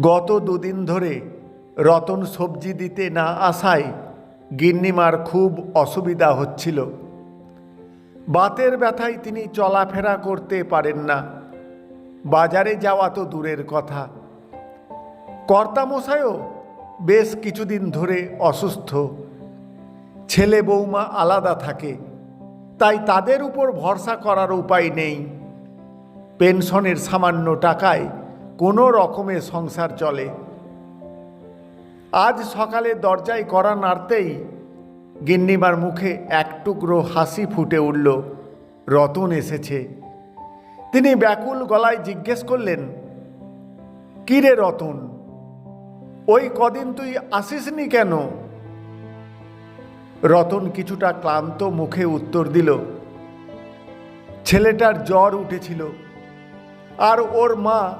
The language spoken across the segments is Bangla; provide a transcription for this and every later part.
গত দুদিন ধরে রতন সবজি দিতে না আসায় গিন্নিমার খুব অসুবিধা হচ্ছিল। বাতের ব্যথায় তিনি চলাফেরা করতে পারেন না। বাজারে যাওয়া তো দূরের কথা। কর্তামশাইও বেশ কিছুদিন ধরে অসুস্থ। ছেলে বৌমা আলাদা থাকে। তাই তাদের উপর ভরসা করার উপায় নেই। পেনশনের সামান্য টাকায় কোনো রকমে সংসার চলে। আজ সকালে দরজায় করা নাড়তেই গিন্নিমার মুখে এক টুকরো হাসি ফুটে উঠল। রতন এসেছে। তিনি ব্যাকুল গলায় জিজ্ঞেস করলেন, "কি রে রতন? ওই কদিন তুই আসিসনি কেন? রতন কিছুটা ক্লান্ত মুখে উত্তর দিল, ছেলেটার জ্বর উঠেছিল। আর ওর মা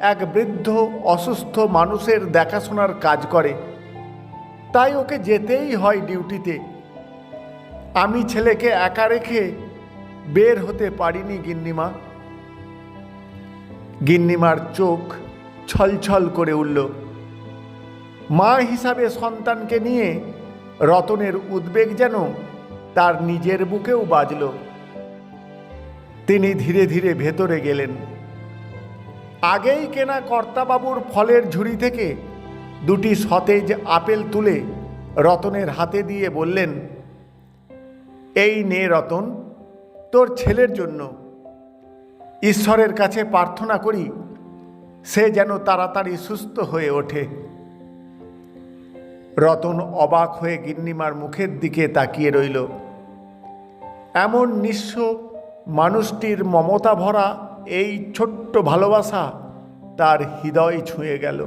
এক বৃদ্ধ অসুস্থ মানুষের দেখাশোনার কাজ করে। তাই ওকে যেতেই হয় ডিউটিতে। আমি ছেলেকে একা রেখে বের হতে পারিনি গিন্নিমা। গিন্নিমার চোখ ছলছল করে উঠল। মা হিসাবে সন্তানকে নিয়ে রতনের উদ্বেগ যেন তার নিজের বুকেও বাজল। তিনি ধীরে ধীরে ভেতরে গেলেন। আগেই কেনা কর্তাবাবুর ফলের ঝুড়ি থেকে দুটি সতেজ আপেল তুলে রতনের হাতে দিয়ে বললেন, এই নে রতন, তোর ছেলের জন্য। ঈশ্বরের কাছে প্রার্থনা করি, সে যেন তাড়াতাড়ি সুস্থ হয়ে ওঠে। রতন অবাক হয়ে গিন্নিমার মুখের দিকে তাকিয়ে রইল। এমন নিঃস্ব মানুষটির মমতা ভরা এই ছোট্ট ভালোবাসা তার হৃদয় ছুঁয়ে গেল।